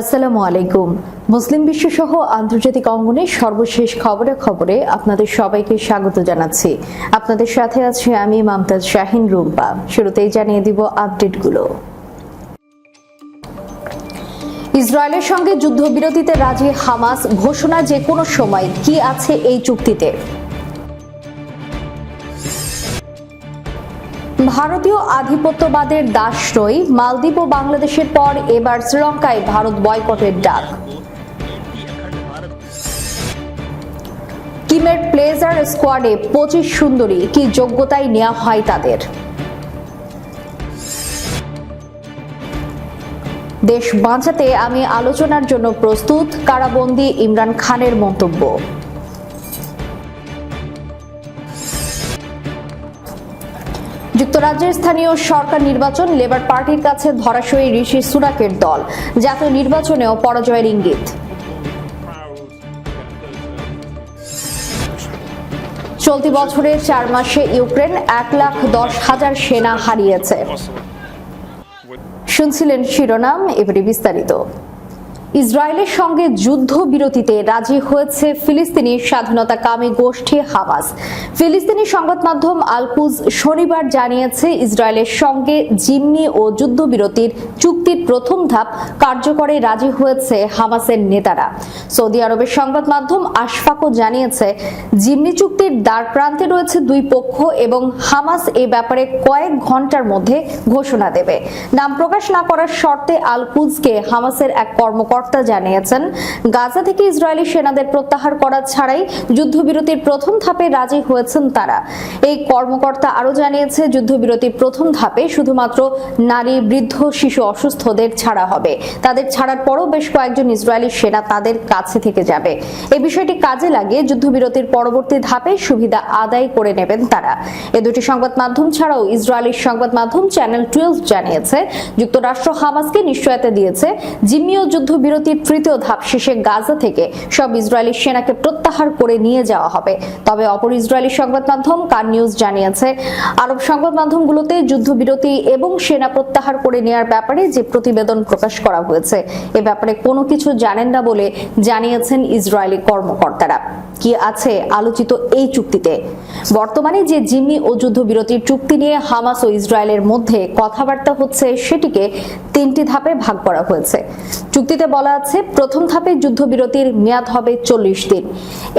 আসসালামু আলাইকুম। মুসলিম বিশ্ব সহ আন্তর্জাতিক অঙ্গনে সর্বশেষ খবরে খবরে আপনাদের সবাইকে স্বাগত জানাচ্ছি। আপনাদের সাথে আছি আমি মামতাজ শাহিন রুম্পা। শুরুতেই জানিয়ে দিব আপডেটগুলো। ইসরায়েলের সঙ্গে যুদ্ধবিরতিতে রাজি হামাস ঘোষণা যে কোনো সময়। কি আছে এই চুক্তিতে? ভারতীয় আধিপত্যবাদের দাসরই মালদ্বীপ ও বাংলাদেশের পর এবার শ্রীলঙ্কায় ভারত বয়কটের ডাক। কিমের প্লেজার স্কোয়াডে পঁচিশ সুন্দরী, কি যোগ্যতায় নেওয়া হয় তাদের? দেশ বাঁচাতে আমি আলোচনার জন্য প্রস্তুত, কারাবন্দি ইমরান খানের মন্তব্য। যুক্তরাজ্যের স্থানীয় সরকার নির্বাচন লেবার পার্টির কাছে ধরাশয়ী ঋষি সুরাকের দল। জাতীয় নির্বাচনেও পরাজয়ের ইঙ্গিত। চলতি বছরে চার মাসে ইউক্রেন এক লাখ দশ হাজার সেনা হারিয়েছে। শুনছিলেন শিরোনাম, এবারে বিস্তারিত। ইসরায়েলের সঙ্গে যুদ্ধবিরতিতে রাজি হয়েছে ফিলিস্তিনি স্বাধীনতা কামী গোষ্ঠী হামাস। ফিলিস্তিনি সংবাদ মাধ্যম আলকুজ শনিবার জানিয়েছে, ইসরায়েলের সঙ্গে জিম্মি ও যুদ্ধবিরতির চুক্তির প্রথম ধাপ কার্যকরে রাজি হয়েছে হামাসের নেতারা। সৌদি আরবের সংবাদ মাধ্যম আশফাকও জানিয়েছে, জিম্মি চুক্তির দ্বার প্রান্তে রয়েছে দুই পক্ষ এবং হামাস এ ব্যাপারে কয়েক ঘণ্টার মধ্যে ঘোষণা দেবে। নাম প্রকাশ না করার শর্তে আলকুজকে হামাসের এক কর্মকর্তা জানিয়েছেন, গাজা থেকে ইসরায়েলি সেনাদের প্রত্যাহার করা ছাড়াই যুদ্ধবিরতির প্রথম ধাপে রাজি হয়েছেন তারা। এই কর্মকর্তা আরও জানিয়েছে, যুদ্ধবিরতির প্রথম ধাপে শুধুমাত্র নারী, বৃদ্ধ, শিশু, অসুস্থদের ছাড়া হবে। তাদের ছাড়ার পরও বেশ কয়েকজন ইসরায়েলি সেনা তাদের কাছে থেকে যাবে। এই বিষয়টি কাজে লাগিয়ে যুদ্ধবিরতির পরবর্তী ধাপে সুবিধা আদায় করে নেবেন তারা। এ দুটি সংবাদ মাধ্যম ছাড়াও ইসরায়েলি সংবাদ মাধ্যম চ্যানেল টুয়েলভ জানিয়েছে, যুক্তরাষ্ট্র হামাসকে নিশ্চয়তা দিয়েছে জিম্মিও ও যুদ্ধবিরতির তৃতীয় ধাপ শেষে গাজা থেকে সব ইসরায়েলি সেনাকে প্রত্যাহার করে নিয়ে যাওয়া হবে। তবে অপর ইসরায়েলি সংবাদ মাধ্যম কার নিউজ জানিয়েছে, আরব সংবাদ মাধ্যমগুলোতে যুদ্ধবিরতি এবং সেনা প্রত্যাহার করে নেওয়ার ব্যাপারে যে প্রতিবেদন প্রকাশ করা হয়েছে, এ ব্যাপারে কোনো কিছু জানেন না বলে জানিয়েছেন ইসরায়েলি কর্মকর্তারা। কি আছে আলোচিত এই চুক্তিতে? বর্তমানে যে জিম্মি ও যুদ্ধবিরতির চুক্তি নিয়ে হামাস ও ইসরায়েলের মধ্যে কথাবার্তা হচ্ছে সেটিকে তিনটি ধাপে ভাগ করা হয়েছে। চুক্তিতে বলা আছে, প্রথম ধাপে যুদ্ধবিরতির মেয়াদ হবে চল্লিশ দিন।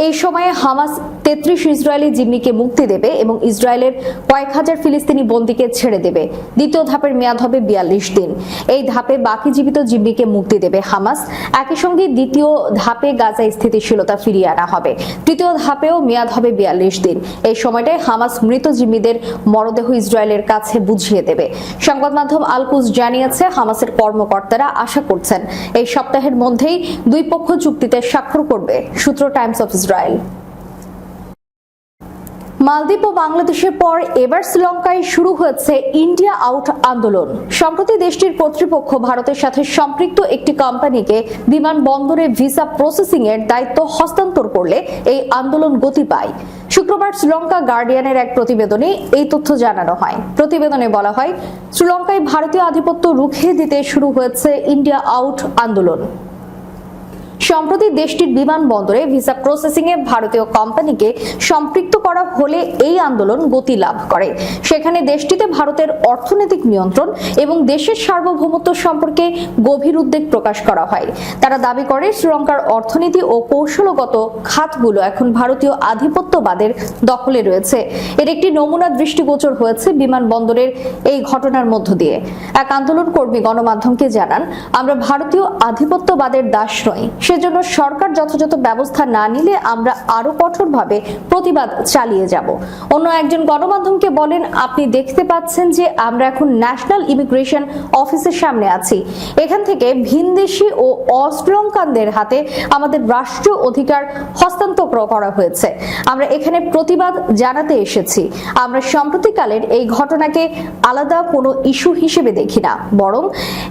এই সময়ে হামাস তেত্রিশ ইসরায়েলি জিম্মিকে মুক্তি দেবে এবং ইসরায়েলের কয়েক হাজার ফিলিস্তিনি বন্দীকে ছেড়ে দেবে। দ্বিতীয় ধাপের মেয়াদ হবে বিয়াল্লিশ দিন। এই ধাপে বাকি জীবিত জিম্মিকে মুক্তি দেবে হামাস। একই সঙ্গে দ্বিতীয় ধাপে গাজা স্থিতিশীলতা ফিরিয়ে আনা হবে। তৃতীয় ধাপেও মেয়াদ হবে বিয়াল্লিশ দিন। এই সময়টায় হামাস মৃত জিম্মিদের মরদেহ ইসরায়েলের কাছে বুঝিয়ে দেবে। সংবাদ মাধ্যম আলকুজ জানিয়েছে, হামাসের কর্মকর্তারা আশা করছেন, এই সপ্তাহের মধ্যেই দুই পক্ষ চুক্তিতে স্বাক্ষর করবে, সূত্র টাইমস অফ ইসরায়েল। মালদ্বীপ ও বাংলাদেশের পর এবার শ্রীলঙ্কায় শুরু হয়েছে ইন্ডিয়া আউট আন্দোলন। সম্প্রতি দেশটির কর্তৃপক্ষ ভারতের সাথে সম্পৃক্ত একটি কোম্পানিকে বিমানবন্দরে ভিসা প্রসেসিং এর দায়িত্ব হস্তান্তর করলে এই আন্দোলন গতি পায়। শুক্রবার শ্রীলঙ্কা গার্ডিয়ানের এক প্রতিবেদনে এই তথ্য জানানো হয়। প্রতিবেদনে বলা হয়, শ্রীলঙ্কায় ভারতীয় আধিপত্য রুখে দিতে শুরু হয়েছে ইন্ডিয়া আউট আন্দোলন। সম্প্রতি দেশটির বিমানবন্দরে ভিসা প্রসেসিং এ ভারতীয় কোম্পানিকে সম্পৃক্ত করা হলে এই আন্দোলন গতি লাভ করে। সেখানে দেশটিতে ভারতের অর্থনৈতিক নিয়ন্ত্রণ এবং দেশের সার্বভৌমত্ব সম্পর্কে গভীর উদ্বেগ প্রকাশ করা হয়। তারা দাবি করে, শ্রীলঙ্কার অর্থনীতি ও কৌশলগত খাতগুলো এখন ভারতীয় আধিপত্যবাদের দখলে রয়েছে। এর একটি নমুনা দৃষ্টিগোচর হয়েছে বিমানবন্দরের এই ঘটনার মধ্য দিয়ে। এক আন্দোলন কর্মী গণমাধ্যমকে জানান, আমরা ভারতীয় আধিপত্যবাদের দাস নই সেজন্য সরকার যথাযথ ব্যবস্থা না নিলে আমরা আরও কঠোরভাবে প্রতিবাদ চালিয়ে যাব। অন্য একজন গণমাধ্যমকে বলেন, আপনি দেখতে পাচ্ছেন যে আমরা এখন ন্যাশনাল ইমিগ্রেশন অফিসের সামনে আছি। এখান থেকে ভিনদেশি ও অশ্রীলঙ্কানদের হাতে আমাদের রাষ্ট্রীয় অধিকার হস্তান্তর করা হয়েছে। আমরা এখানে প্রতিবাদ জানাতে এসেছি। আমরা সম্প্রতিকালের এই ঘটনাকে আলাদা কোনো ইস্যু হিসেবে দেখি না। বরং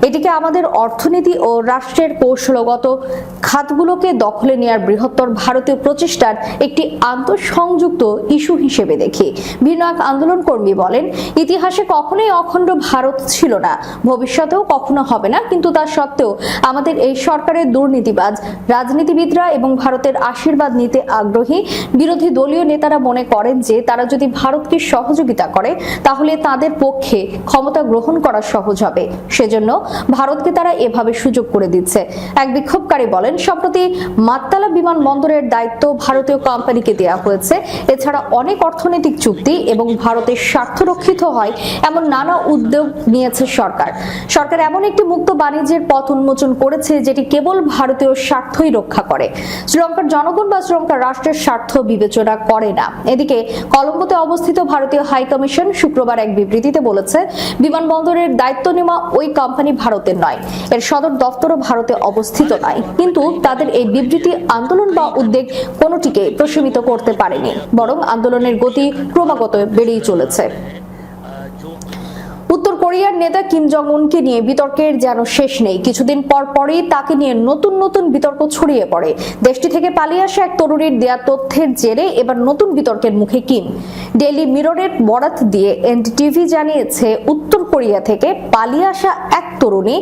এটিকে আমাদের অর্থনীতি ও রাষ্ট্রের কৌশলগত খাতগুলোকে দখলে নেওয়ার বৃহত্তর ভারতীয় প্রচেষ্টার একটি আন্তঃসংযুক্ত ইস্যু হিসেবে দেখি। ভিন্ন এক আন্দোলন কর্মী বলেন, ইতিহাসে কখনোই অখণ্ড ভারত ছিল না। ভবিষ্যতেও কখনো হবে না, কিন্তু তা সত্ত্বেও আমাদের এই সরকারের দুর্নীতিবাজ, রাজনীতিবিদরা এবং ভারতের আশীর্বাদ নিতে আগ্রহী বিরোধী দলীয় নেতারা মনে করেন যে, তারা যদি ভারতকে সহযোগিতা করে, তাহলে তাদের পক্ষে ক্ষমতা গ্রহণ করা সহজ হবে। সেজন্য ভারতকে তারা এভাবে সুযোগ করে দিচ্ছে। এক বিক্ষোভকারী বলেন সম্প্রতি মাত্তালা বিমানবন্দরের দায়িত্ব ভারতীয় কোম্পানিকে দেওয়া হয়েছে। এছাড়া অনেক অর্থনৈতিক চুক্তি এবং ভারতের স্বার্থ রক্ষিত হয় এমন নানা উদ্যোগ নিয়েছে সরকার। সরকার এমন একটি মুক্ত বাণিজ্যের পথ উন্মোচন করেছে যেটি কেবল ভারতীয় স্বার্থই রক্ষা করে। শ্রীলঙ্কার জনগণ বা শ্রীলঙ্কার রাষ্ট্রের স্বার্থ বিবেচনা করে না। এদিকে কলম্বোতে অবস্থিত ভারতীয় হাই কমিশন শুক্রবার এক বিবৃতিতে বলেছে, বিমানবন্দরের দায়িত্ব নেওয়া ওই কোম্পানি ভারতের নয়, এর সদর দপ্তরও ভারতে অবস্থিত নয়। কিন্তু তাদের এই বিবৃতি, আন্দোলন বা উদ্বেগ কোনোটিকে প্রশমিত করতে পারেনি। বরং আন্দোলনের গতি ক্রমাগত বেড়েই চলেছে। কোরিয়ার নেতা কিম জং উনকে নিয়ে বিতর্কের যেন শেষ নেই। কিছুদিন পর পরই তাকে নিয়ে নতুন নতুন বিতর্ক ছড়িয়ে পড়ে। দেশটি থেকে পালিয়ে আসা এক তরুণীর দেয়া তথ্যের জেরে এবার নতুন বিতর্কের মুখে কিম। ডেইলি মিররের বরাত দিয়ে এনডিটিভি জানিয়েছে, উত্তর কোরিয়া থেকে পালিয়ে আসা এক তরুণী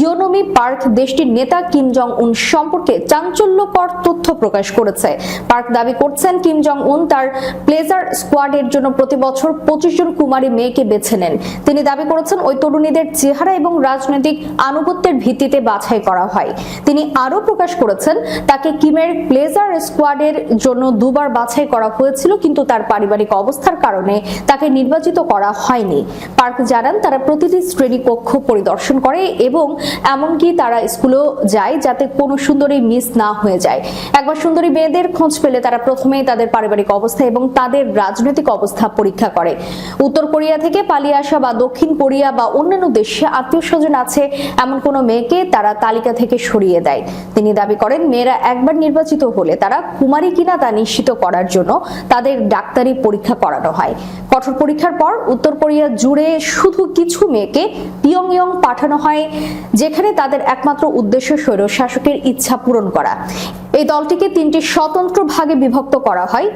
ইয়োনমি পার্ক দেশটির নেতা কিম জং উন সম্পর্কে চাঞ্চল্যকর তথ্য প্রকাশ করেছে। পার্ক দাবি করছেন কিম জং উন তার প্লেজার স্কোয়াডের জন্য প্রতি বছর পঁচিশ জন কুমারী মেয়েকে বেছে নেন। তিনি দাবি করেছেন ওই তরুণীদের চেহারা এবং রাজনৈতিক আনুগত্যের ভিত্তিতে বাছাই করা হয়। তিনি আরও প্রকাশ করেছেন, তাকে কিমের প্লেজার স্কোয়াডের জন্য দুবার বাছাই করা হয়েছিল, কিন্তু তার পারিবারিক অবস্থার কারণে তাকে নির্বাচিত করা হয়নি। পার্ক জানান, তারা প্রতিটি শ্রেণি কক্ষ পরিদর্শন করে এবং এমনকি তারা স্কুলেও যায় যাতে কোনো সুন্দরী মিস না হয়ে যায়। একবার সুন্দরী মেয়েদের খোঁজ পেলে তারা প্রথমেই তাদের পারিবারিক অবস্থা এবং তাদের রাজনৈতিক অবস্থা পরীক্ষা করে। উত্তর কোরিয়া থেকে পালিয়ে আসা বা দক্ষিণ কোরিয়া বা অন্যান্য দেশে আত্মীয় স্বজন আছে, এমন কোনো মেয়েকে তারা তালিকা থেকে সরিয়ে দেয়। তিনি দাবি করেন, মেয়েরা একবার নির্বাচিত হলে তারা কুমারী কিনা তা নিশ্চিত করার জন্য তাদের ডাক্তারি পরীক্ষা করানো হয়। কঠোর পরীক্ষার পর উত্তর কোরিয়া জুড়ে শুধু কিছু মেয়েকে পিয়ংইয়ং পাঠানো হয়, যেখানে তাদের একমাত্র উদ্দেশ্য স্বৈর শাসকের ইচ্ছা পূরণ করা। এই দলটিকে তিনটি স্বতন্ত্র ভাগে বিভক্ত করা হয়।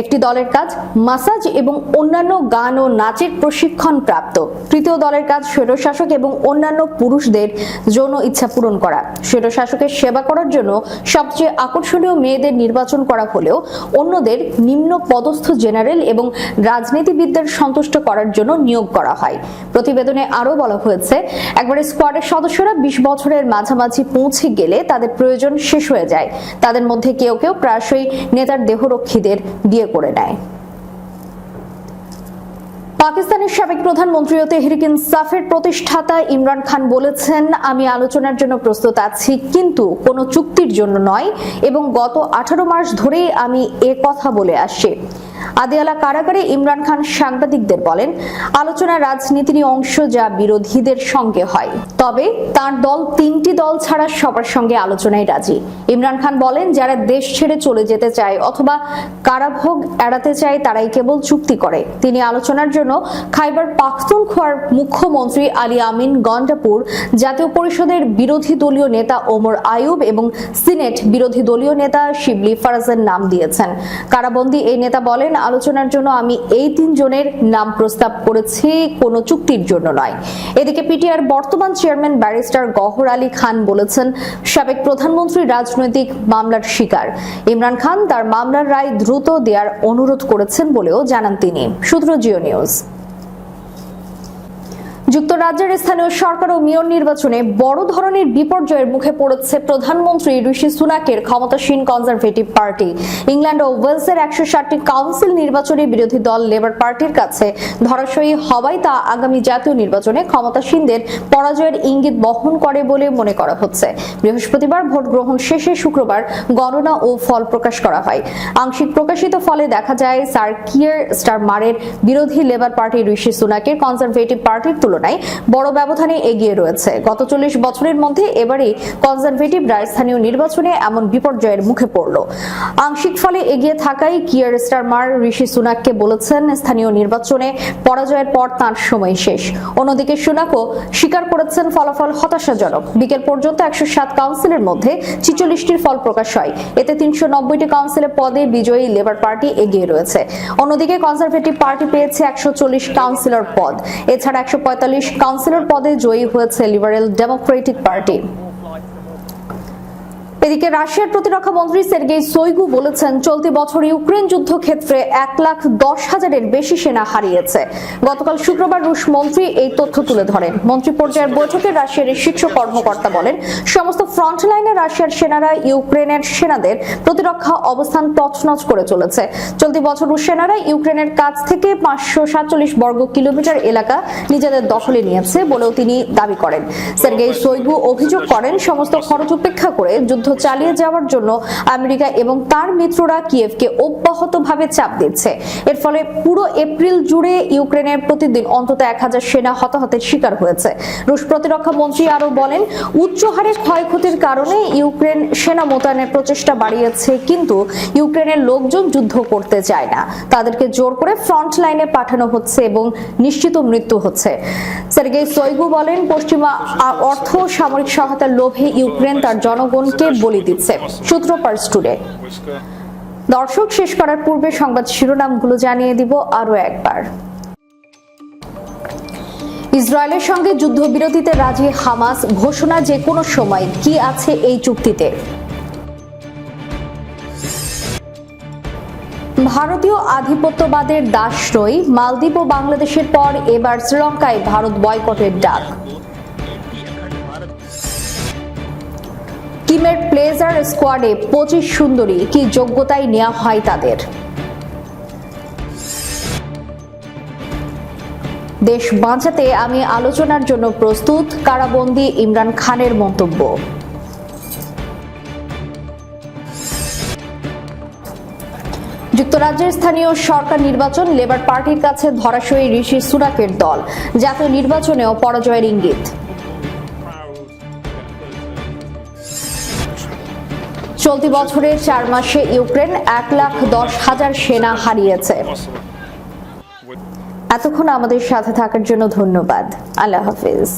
একটি দলের কাজ মাসাজ এবং অন্যান্য গান ও নাচের প্রশিক্ষণ প্রাপ্ত। তৃতীয় দলের কাজ স্বৈরশাসক এবং অন্যান্য পুরুষদের যৌন ইচ্ছা পূরণ করা। স্বৈরশাসকের সেবা করার জন্য সবচেয়ে আকর্ষণীয় মেয়েদের নির্বাচন করা হলেও অন্যদের নিম্ন পদস্থ জেনারেল এবং রাজনীতিবিদদের সন্তুষ্ট করার জন্য নিয়োগ করা হয়। প্রতিবেদনে আরও বলা হয়েছে, একবারে স্কোয়াডের সদস্যরা বিশ বছরের মাঝামাঝি পৌঁছে গেলে তাদের প্রয়োজন শেষ হয়ে যায়। তাদের মধ্যে কেউ কেউ প্রায়শই নেতার দেহরক্ষীদের বিয়ে করে নেয়। পাকিস্তানের সাবেক প্রধানমন্ত্রী ও তেহরিক ইনসাফের প্রতিষ্ঠাতা ইমরান খান বলেছেন, আমি আলোচনার জন্য প্রস্তুত আছি, কিন্তু কোনো চুক্তির জন্য নয় এবং গত আঠারো মাস ধরেই আমি এ কথা বলে আসছি আদিয়ালা কারাগারে ইমরান খান সাংবাদিকদের বলেন, আলোচনা রাজনীতির অংশ যা বিরোধীদের সঙ্গে হয়। তবে তার দল তিনটি দল ছাড়া সবার সঙ্গে আলোচনায় রাজি। ইমরান খান বলেন, যারা দেশ ছেড়ে চলে যেতে চায় অথবা কারাভোগ এড়াতে চায়, তারাই কেবল চুক্তি করে। তিনি আলোচনার জন্য খাইবার পাখতুনখোয়ার মুখ্যমন্ত্রী আলী আমিন গন্ডাপুর জাতীয় পরিষদের বিরোধী দলীয় নেতা ওমর আয়ুব এবং সিনেট বিরোধী দলীয় নেতা শিবলি ফারাজের নাম দিয়েছেন। কারাবন্দী এই নেতা বলেন আলোচনার জন্য আমি এই তিনজনের নাম প্রস্তাব করেছি, কোনো চুক্তির জন্য নয়। এদিকে পিটিআর বর্তমান চেয়ারম্যান ব্যারিস্টার গহর আলী খান বলেছেন, সাবেক প্রধানমন্ত্রী রাজনৈতিক মামলার শিকার। ইমরান খান তার মামলার রায় দ্রুত দেওয়ার অনুরোধ করেছেন বলেও জানান তিনি। সূত্র জিও নিউজ। যুক্তরাজ্যের স্থানীয় সরকার ও মেয়র নির্বাচনে বড় ধরনের বিপর্যয়ের মুখে পড়েছে প্রধানমন্ত্রী ঋষি সুনাকের ক্ষমতাসীন কনজারভেটিভ পার্টি। ইংল্যান্ড ও ওয়েলসের একশো ষাটটি কাউন্সিল নির্বাচনে বিরোধী দল লেবার পার্টির কাছে ধরাশয়ী হওয়ায় তা আগামী জাতীয় নির্বাচনে ক্ষমতাসীনদের পরাজয়ের ইঙ্গিত বহন করে বলে মনে করা হচ্ছে। বৃহস্পতিবার ভোট গ্রহণ শেষে শুক্রবার গণনা ও ফল প্রকাশ করা হয়। আংশিক প্রকাশিত ফলে দেখা যায় স্যার কিয়ার স্টারমারের বিরোধী লেবার পার্টি ঋষি সুনাকের কনজারভেটিভ পার্টির তুলনায় তুলনায় বড় ব্যবধানে এগিয়ে রয়েছে। গত চল্লিশ বছরের মধ্যে এবারই কনজারভেটিভরা স্থানীয় নির্বাচনে এমন বিপর্যয়ের মুখে পড়ল। আংশিক ফলে এগিয়ে থাকায় কিয়ার স্টারমার ঋষি সুনাককে বলেছেন, স্থানীয় নির্বাচনে পরাজয়ের পর তাঁর সময় শেষ। অন্যদিকে সুনাকও স্বীকার করেছেন, ফলাফল হতাশাজনক। বিকেল পর্যন্ত একশো সাত কাউন্সিলের মধ্যে ছিচল্লিশটির ফল প্রকাশ হয়। এতে তিনশো নব্বইটি কাউন্সিলের পদে বিজয়ী লেবার পার্টি এগিয়ে রয়েছে। অন্যদিকে কনজারভেটিভ পার্টি পেয়েছে একশো চল্লিশ কাউন্সিলর পদ। এছাড়া একশো পঁয়তাল্লিশ কাউন্সিলর পদে জয়ী হয়েছে লিবারেল ডেমোক্রেটিক পার্টি। এদিকে রাশিয়ার প্রতিরক্ষা মন্ত্রী সের্গেই সৈগু বলেছেন, চলতি বছর ইউক্রেন যুদ্ধক্ষেত্রে এক লাখ দশ হাজারের বেশি সেনা হারিয়েছে। গতকাল শুক্রবার রুশ মন্ত্রী এই তথ্য তুলে ধরেন। মন্ত্রী পর্যায়ের বৈঠকে রাশিয়ার শীর্ষ কর্মকর্তা বলেন, সমস্ত ফ্রন্ট লাইনে রাশিয়ার সেনারা ইউক্রেনের সেনাদের প্রতিরক্ষা অবস্থান তছনছ করে চলেছে। চলতি বছর রুশ সেনারা ইউক্রেনের কাছ থেকে পাঁচশো সাতচল্লিশ বর্গ কিলোমিটার এলাকা নিজেদের দখলে নিয়েছে বলেও তিনি দাবি করেন। সের্গেই সৈগু অভিযোগ করেন, সমস্ত খরচ উপেক্ষা করে যুদ্ধ চালিয়ে যাওয়ার জন্য আমেরিকা এবং তার মিত্ররা কিয়েভকে অব্যাহতভাবে চাপ দিচ্ছে। এর ফলে পুরো এপ্রিল জুড়ে ইউক্রেনের প্রতিদিন অন্তত এক হাজার সেনা হতাহতের শিকার হয়েছে। রুশ প্রতিরক্ষা মন্ত্রী আরও বলেন উচ্চ হারে ক্ষয়ক্ষতির কারণে ইউক্রেন সেনা মোতায়েনের প্রচেষ্টা বাড়িয়েছে, কিন্তু ইউক্রেনের লোকজন যুদ্ধ করতে চায় না। তাদেরকে জোর করে ফ্রন্ট লাইনে পাঠানো হচ্ছে এবং নিশ্চিত মৃত্যু হচ্ছে। সের্গেই সৈগু বলেন, পশ্চিমা অর্থ সামরিক সহায়তার লোভে ইউক্রেন তার জনগণকে বলি দিচ্ছে। সূত্র পার্স টুডে দর্শক, শেষ করার পূর্বে সংবাদ শিরোনামগুলো জানিয়ে দিব আরও একবার। ইসরায়েলের সঙ্গে যুদ্ধবিরতিতে রাজি হামাস ঘোষণা যে কোনো সময়। কি আছে এই চুক্তিতে? ভারতীয় আধিপত্যবাদের দাসরই মালদ্বীপ ও বাংলাদেশের পর এবার শ্রীলঙ্কায় ভারত বয়কটের ডাক। কিমের প্লেজার স্কোয়াডে পঁচিশ সুন্দরী। কি যোগ্যতায় নেওয়া হয় তাদের? দেশ বাঁচাতে আমি আলোচনার জন্য প্রস্তুত। কারাবন্দী ইমরান খানের মন্তব্য। যুক্তরাজ্যের স্থানীয় সরকার নির্বাচন, লেবার পার্টির কাছে ধরাশয়ী ঋষি সুনাকের দল। জাতীয় নির্বাচনেও পরাজয়ের ইঙ্গিত। চলতি বছরের চার মাসে ইউক্রেন এক লাখ দশ হাজার সেনা হারিয়েছে। এতক্ষণ আমাদের সাথে থাকার জন্য ধন্যবাদ। আল্লাহ হাফিজ।